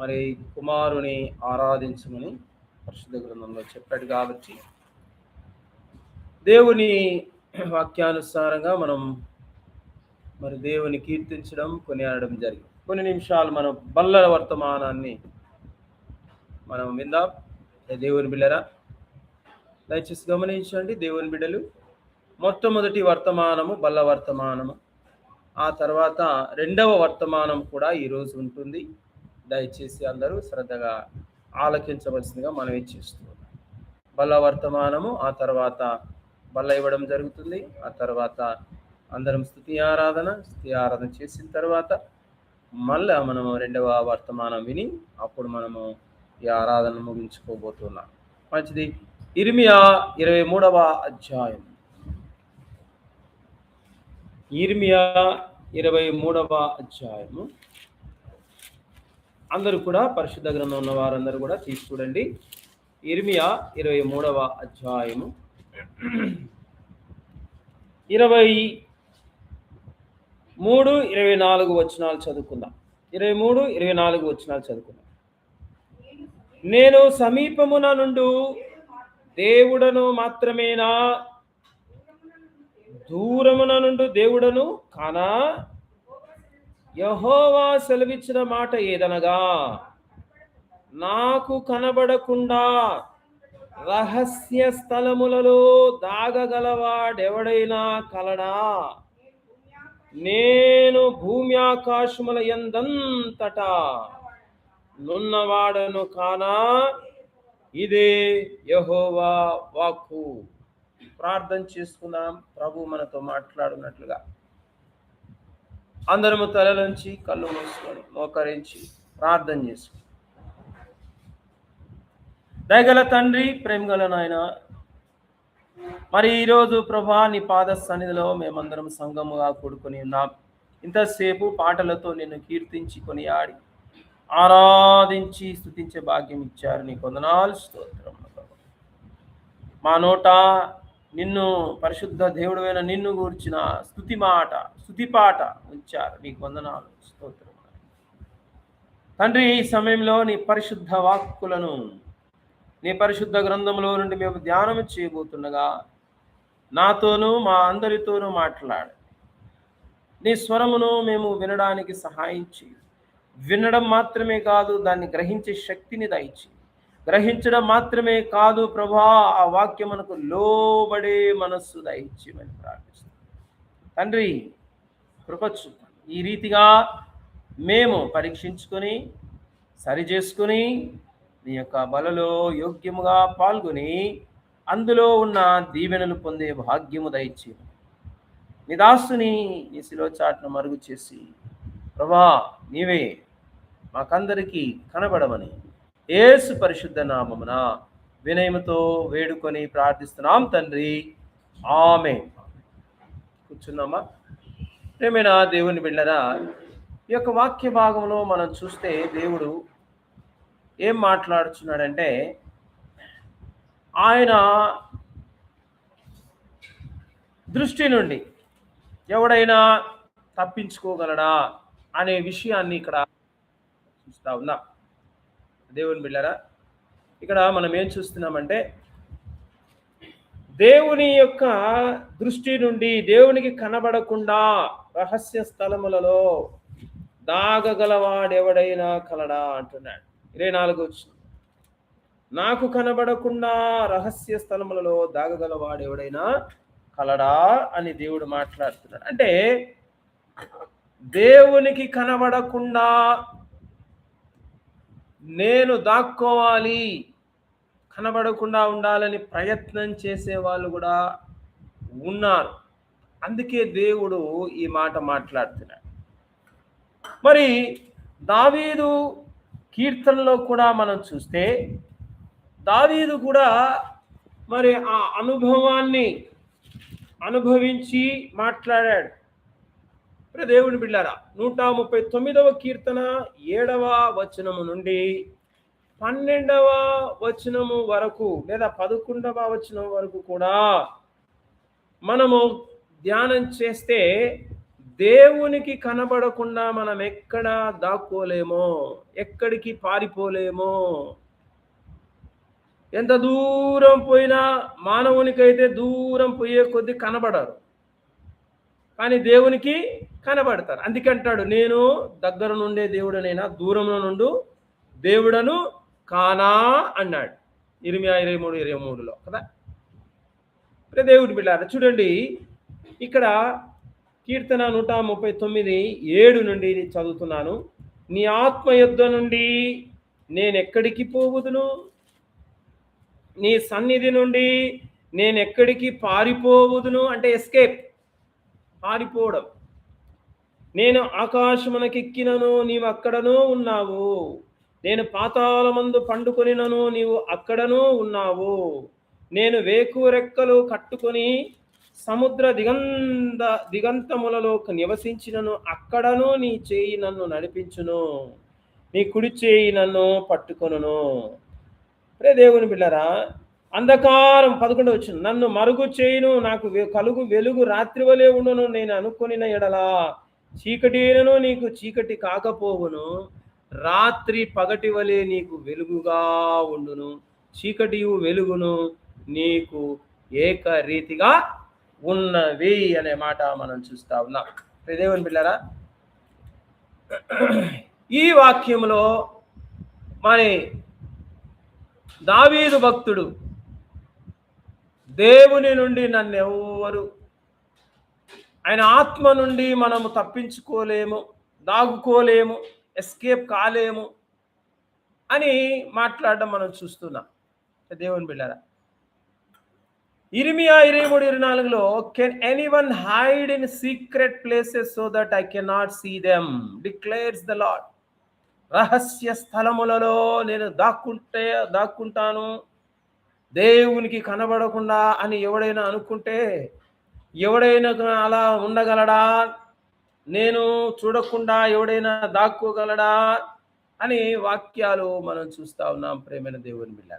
మరి కుమారుని ఆరాధించమని పరిశుద్ధ గ్రంథంలో చెప్పాడు కాబట్టి దేవుని వాక్యానుసారంగా మనం మరి దేవుని కీర్తించడం కొనియాడడం జరిగింది. కొన్ని నిమిషాలు మనం బల్లల వర్తమానాన్ని మనం విందాం. దేవుని బిడ్డరా దయచేసి గమనించండి దేవుని బిడ్డలు మొట్టమొదటి వర్తమానము బల్ల వర్తమానము ఆ తర్వాత రెండవ వర్తమానం కూడా ఈరోజు ఉంటుంది. దయచేసి అందరూ శ్రద్ధగా ఆలకించవలసిందిగా మనం చేస్తున్నాం. బల్ల వర్తమానము ఆ తర్వాత బల్ల ఇవ్వడం జరుగుతుంది. ఆ తర్వాత అందరం స్థుతి ఆరాధన స్థుతి ఆరాధన చేసిన తర్వాత మళ్ళా మనము రెండవ వర్తమానం విని అప్పుడు మనము ఈ ఆరాధన ముగించుకోబోతున్నాం. మంచిది. ఇర్మియా ఇరవై మూడవ అధ్యాయం. ఇర్మియా ఇరవై మూడవ అధ్యాయము. అందరూ కూడా పరిశుద్ధ గ్రంథం ఉన్న వారందరూ కూడా తీసి చూడండి. ఇర్మియా ఇరవై మూడవ అధ్యాయము. ఇరవై మూడు ఇరవై నాలుగు వచనాలు చదువుకుందాం. ఇరవై మూడు ఇరవై నాలుగు వచనాలు చదువుకుందాం. నేను సమీపమున నుండు దేవుడను మాత్రమేనా? దూరమున నుండి దేవుడను కానా? యహోవా సెలవిచ్చిన మాట ఏదనగా? నాకు కనబడకుండా రహస్య స్థలములలో దాగగలవాడెవడైనా కలడా? నేను భూమి ఆకాశముల ఎందంతటా నున్నవాడను కానా? ఇదే యహోవా వాక్కు. ప్రార్థన చేసుకున్నాం ప్రభు మనతో మాట్లాడున్నట్లుగా అందరము తల నుంచి కళ్ళు మూసుకొని మోకరించి ప్రార్థన చేసుకుని దయగల తండ్రి ప్రేమగల నాయన మరి ఈరోజు ప్రభా నీ పాద సన్నిధిలో మేమందరం సంఘముగా కూడుకొని ఉన్నాం. ఇంతసేపు పాటలతో నిన్ను కీర్తించి కొనియాడి ఆరాధించి స్థుతించే భాగ్యం ఇచ్చారు. నీ కొందనాలు స్తోత్రం మా నోట నిన్ను పరిశుద్ధ దేవుడైన నిన్ను గూర్చిన స్థుతి మాట స్థుతి పాట ఉంచారు. నీకు వందనాలు స్తోత్రం. తండ్రి ఈ సమయంలో నీ పరిశుద్ధ వాక్కులను నీ పరిశుద్ధ గ్రంథంలో నుండి మేము ధ్యానం చేయబోతుండగా నాతోనూ మా అందరితోనూ మాట్లాడు. నీ స్వరమును మేము వినడానికి సహాయం చేయి. వినడం మాత్రమే కాదు దాన్ని గ్రహించే శక్తిని దయచి గ్రహించడం మాత్రమే కాదు ప్రభా. ఆ వాక్యం మనకు లోబడే మనస్సు దయచేయమని ప్రార్థిస్తాం తండ్రి కృపచ్చు ఈ రీతిగా మేము పరీక్షించుకొని సరి చేసుకుని నీ యొక్క బలలో యోగ్యముగా పాల్గొని అందులో ఉన్న దీవెనలు పొందే భాగ్యము దయచేయము నీ దాసుని నీ శిలో మరుగు చేసి ప్రభా నీవే మాకందరికీ కనబడమని ఏసు పరిశుద్ధ నామమున వినయముతో వేడుకొని ప్రార్థిస్తున్నాం తండ్రి. ఆమె కూర్చున్నామా? ప్రేమైన దేవుని బిళ్ళరా ఈ యొక్క వాక్య భాగంలో మనం చూస్తే దేవుడు ఏం మాట్లాడుచున్నాడంటే ఆయన దృష్టి నుండి ఎవడైనా తప్పించుకోగలడా అనే విషయాన్ని ఇక్కడ చూస్తా ఉన్నా. దేవుని బిళ్ళరా? ఇక్కడ మనం ఏం చూస్తున్నామంటే దేవుని యొక్క దృష్టి నుండి దేవునికి కనబడకుండా రహస్య స్థలములలో దాగగలవాడెవడైనా కలడా అంటున్నాడు. ఇరవై నాలుగు వచ్చిన నాకు కనబడకుండా రహస్య స్థలములలో దాగగలవాడెవడైనా కలడా అని దేవుడు మాట్లాడుతున్నాడు. అంటే దేవునికి కనబడకుండా నేను దాక్కోవాలి. కనబడకుండా ఉండాలని ప్రయత్నం చేసే వాళ్ళు కూడా ఉన్నారు. అందుకే దేవుడు ఈ మాట మాట్లాడుతున్నాడు. మరి దావీదు కీర్తనలో కూడా మనం చూస్తే దావీదు కూడా మరి ఆ అనుభవాన్ని అనుభవించి మాట్లాడాడు. ఇప్పుడు దేవుని బిళ్ళారా నూట ముప్పై తొమ్మిదవ కీర్తన ఏడవ వచనము నుండి పన్నెండవ వచనము వరకు లేదా పదకొండవ వచనం వరకు కూడా మనము ధ్యానం చేస్తే దేవునికి కనబడకుండా మనం ఎక్కడ దాక్కోలేమో ఎక్కడికి పారిపోలేమో. ఎంత దూరం పోయినా మానవునికైతే దూరం పోయే కొద్దీ కనబడరు. కానీ దేవునికి కనబడతారు. అందుకంటాడు నేను దగ్గర నుండే దేవుడనైనా దూరంలో నుండు దేవుడను కానా? అన్నాడు. ఇరవై ఇరవై మూడు ఇరవై మూడులో కదా? ఇప్పుడు దేవుడి బిడ్డారు చూడండి ఇక్కడ కీర్తన నూట ముప్పై తొమ్మిది ఏడు నుండి చదువుతున్నాను. నీ ఆత్మ యుద్ధ నుండి నేను ఎక్కడికి పోవుదును? నీ సన్నిధి నుండి నేను ఎక్కడికి పారిపోవుదును? అంటే ఎస్కేప్ పారిపోవడం. నేను ఆకాశమునకెక్కినను నీవు అక్కడనూ ఉన్నావు. నేను పాతాళమందు పండుకొనినను నీవు అక్కడనూ ఉన్నావు. నేను వేకు రెక్కలు కట్టుకొని సముద్ర దిగంత దిగంతములలో నివసించినను అక్కడను నీ చేయి నన్ను నడిపించును. నీ కుడి చేయి నన్ను పట్టుకొనును. ప్రే దేవుని బిళ్ళరా అంధకారం పదకొండు వచ్చింది నన్ను మరుగు చేయును నాకు కలుగు వెలుగు రాత్రి వలె ఉండును నేను అనుకొనిన ఎడలా చీకటినను నీకు చీకటి కాకపోవును. రాత్రి పగటి వలె నీకు వెలుగుగా ఉండును. చీకటియు వెలుగును నీకు ఏకరీతిగా ఉన్నవి అనే మాట మనం చూస్తా ఉన్నాం. దేవుని ఈ వాక్యంలో మరి దావీదు భక్తుడు దేవుని నుండి నన్నెవ్వరు ఆయన ఆత్మ నుండి మనము తప్పించుకోలేము దాగుకోలేము ఎస్కేప్ కాలేము అని మాట్లాడడం మనం చూస్తున్నాం. దేవుని బిళ్ళారా. ఇరిమియా ఇరవై మూడు ఇరవై నాలుగులో can any one hide in secret places so that I can not see them declares the Lord రహస్య స్థలములలో నేను దాక్కుంటే దాక్కుంటాను. దేవునికి కనబడకుండా అని ఎవడైనా అనుకుంటే ఎవడైనా అలా ఉండగలడా? నేను చూడకుండా ఎవడైనా దాక్కోగలడా? అని వాక్యాలు మనం చూస్తా ఉన్నాం ప్రేమైన దేవుని బిడ్డ